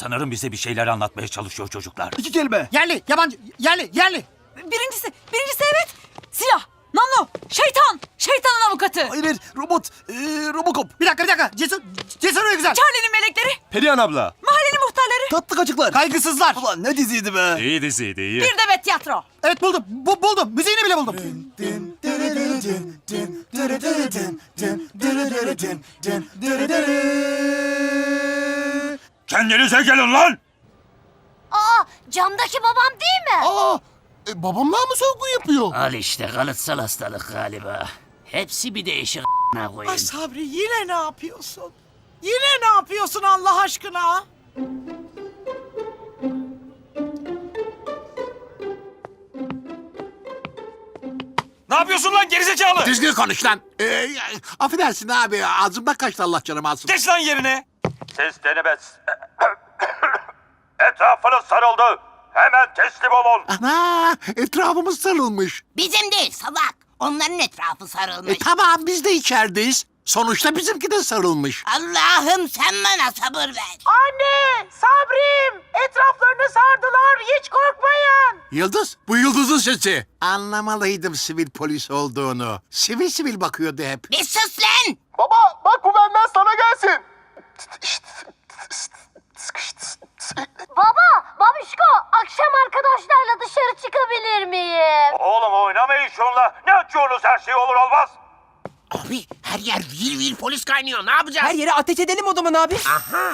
Sanırım bize bir şeyler anlatmaya çalışıyor çocuklar. İki kelime. Yerli, yabancı, yerli, yerli. Birincisi, birincisi evet. Silah, namlu, şeytan, şeytanın avukatı. Hayır hayır robot. Ee, Robocop. Bir dakika, bir dakika. Cesur, cesur ve güzel. Charlie'nin melekleri, Perihan abla. mahallenin muhtarları. Tatlı kaçıklar. Kaygısızlar. Ulan ne diziydi be. İyi diziydi iyi. Bir de bet tiyatro. Evet buldum, bu, buldum. Müziğini bile buldum. Kendinize gelin lan! Aa camdaki babam değil mi? Aa, e, babamlar mı soygun yapıyor? Al işte kalıtsal hastalık galiba. Hepsi bir değişik a**ına koyayım. Ay Sabri yine ne yapıyorsun? Yine ne yapıyorsun Allah aşkına? Ne yapıyorsun lan gerizekalı? Düzgün konuş lan. Ee, affedersin abi ağzımda kaçtı Allah canımı alsın. Geç lan yerine. Ses denemez. Etrafınız sarıldı. Hemen teslim olun. Ana etrafımız sarılmış. Bizim değil salak. Onların etrafı sarılmış. E tamam biz de içerideyiz. Sonuçta bizimki de sarılmış. Allah'ım sen bana sabır ver. Anne, Sabrim, etraflarını sardılar. Hiç korkmayın. Yıldız bu Yıldız'ın sesi. Anlamalıydım sivil polis olduğunu. Sivil sivil bakıyordu hep. Bir sus lan. Baba bak bu benden sana gelsin. Çıkabilir miyim? Oğlum oynamayın şunla. Ne açıyorsunuz her şey olur olmaz. Abi her yer vil vil polis kaynıyor. Ne yapacağız? Her yere ateş edelim o zaman abi. Aha.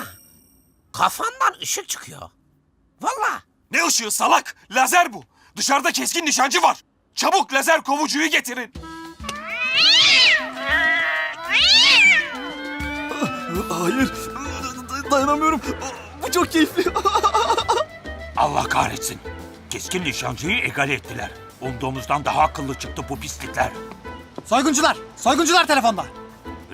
Kafandan ışık çıkıyor. Valla. Ne ışığı salak? Lazer bu. Dışarıda keskin nişancı var. Çabuk lazer kovucuyu getirin. Hayır. Dayanamıyorum. Bu çok keyifli. Allah kahretsin. Keskin nişancıyı egale ettiler. Umduğumuzdan daha akıllı çıktı bu pislikler. Soyguncular, soyguncular telefonda.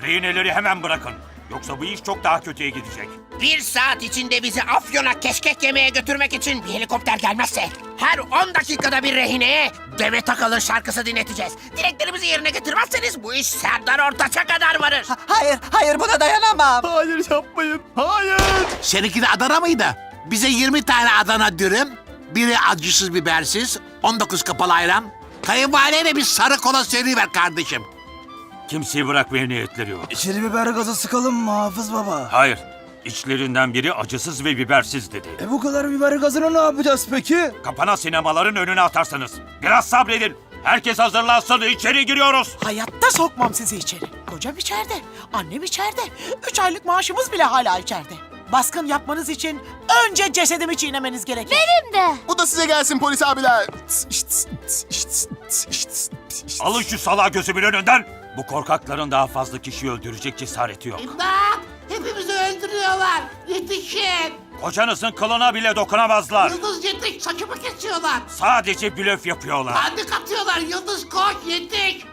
Rehineleri hemen bırakın. Yoksa bu iş çok daha kötüye gidecek. Bir saat içinde bizi Afyon'a keşkek yemeye götürmek için bir helikopter gelmezse her 10 dakikada bir rehineye Demet Akalın şarkısı dinleteceğiz. Dileklerimizi yerine getirmezseniz bu iş Serdar Ortaç'a kadar varır. Hayır, hayır buna dayanamam. Hayır yapmayın. Hayır. Seninki de Adana mıydı? Bize 20 tane Adana dürüm, biri acısız bibersiz, 19 kapalı ayran. Kayınvalideye de bir sarı kola seri ver kardeşim. Kimseyi bırakmaya niyetleri yok. İçeri biber gazı sıkalım mı Hafız Baba? Hayır. İçlerinden biri acısız ve bibersiz dedi. E bu kadar biber gazını ne yapacağız peki? Kapana sinemaların önüne atarsanız. Biraz sabredin. Herkes hazırlansın. içeri giriyoruz. Hayatta sokmam sizi içeri. Kocam içeride, annem içeride. Üç aylık maaşımız bile hala içeride. Baskın yapmanız için önce cesedimi çiğnemeniz gerekir. Benim de. Bu da size gelsin polis abiler. Alın şu salağı gözümün önünden. Bu korkakların daha fazla kişiyi öldürecek cesareti yok. İmdat! Hepimizi öldürüyorlar. Yetişin! Kocanızın kılına bile dokunamazlar. Yıldız yetiş! Saçımı kesiyorlar. Sadece blöf yapıyorlar. Bandık atıyorlar. Yıldız koş yetiş!